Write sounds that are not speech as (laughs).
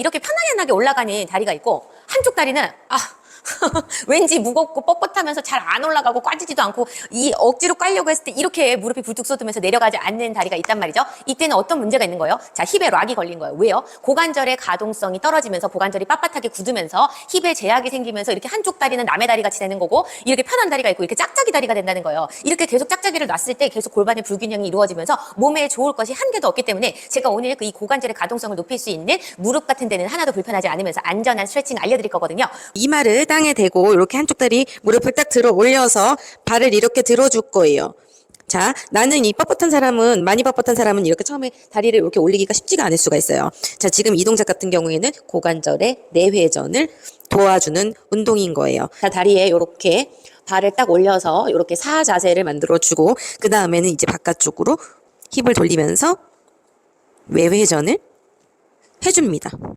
이렇게 편안하게 올라가는 다리가 있고 한쪽 다리는 아 (laughs) 왠지 무겁고 뻣뻣하면서 잘 안 올라가고 꽈지지도 않고 이 억지로 깔려고 했을 때 이렇게 무릎이 불뚝 쏟으면서 내려가지 않는 다리가 있단 말이죠. 이때는 어떤 문제가 있는 거예요? 자, 힙에 락이 걸린 거예요. 왜요? 고관절의 가동성이 떨어지면서 고관절이 빳빳하게 굳으면서 힙에 제약이 생기면서 이렇게 한쪽 다리는 남의 다리 같이 되는 거고 이렇게 편한 다리가 있고 이렇게 짝짝이 다리가 된다는 거예요. 이렇게 계속 짝짝이를 놨을 때 계속 골반의 불균형이 이루어지면서 몸에 좋을 것이 한 개도 없기 때문에 제가 오늘 그 이 고관절의 가동성을 높일 수 있는 무릎 같은 데는 하나도 불편하지 않으면서 안전한 스트레칭 알려드릴 거거든요. 이마를 땅에 대고 이렇게 한쪽 다리 무릎을 딱 들어 올려서 발을 이렇게 들어줄 거예요. 자, 나는 이 뻣뻣한 사람은, 많이 뻣뻣한 사람은 이렇게 처음에 다리를 이렇게 올리기가 쉽지가 않을 수가 있어요. 자, 지금 이 동작 같은 경우에는 고관절의 내회전을 도와주는 운동인 거예요. 자, 다리에 이렇게 발을 딱 올려서 이렇게 사 자세를 만들어주고, 그 다음에는 이제 바깥쪽으로 힙을 돌리면서 외회전을 해줍니다.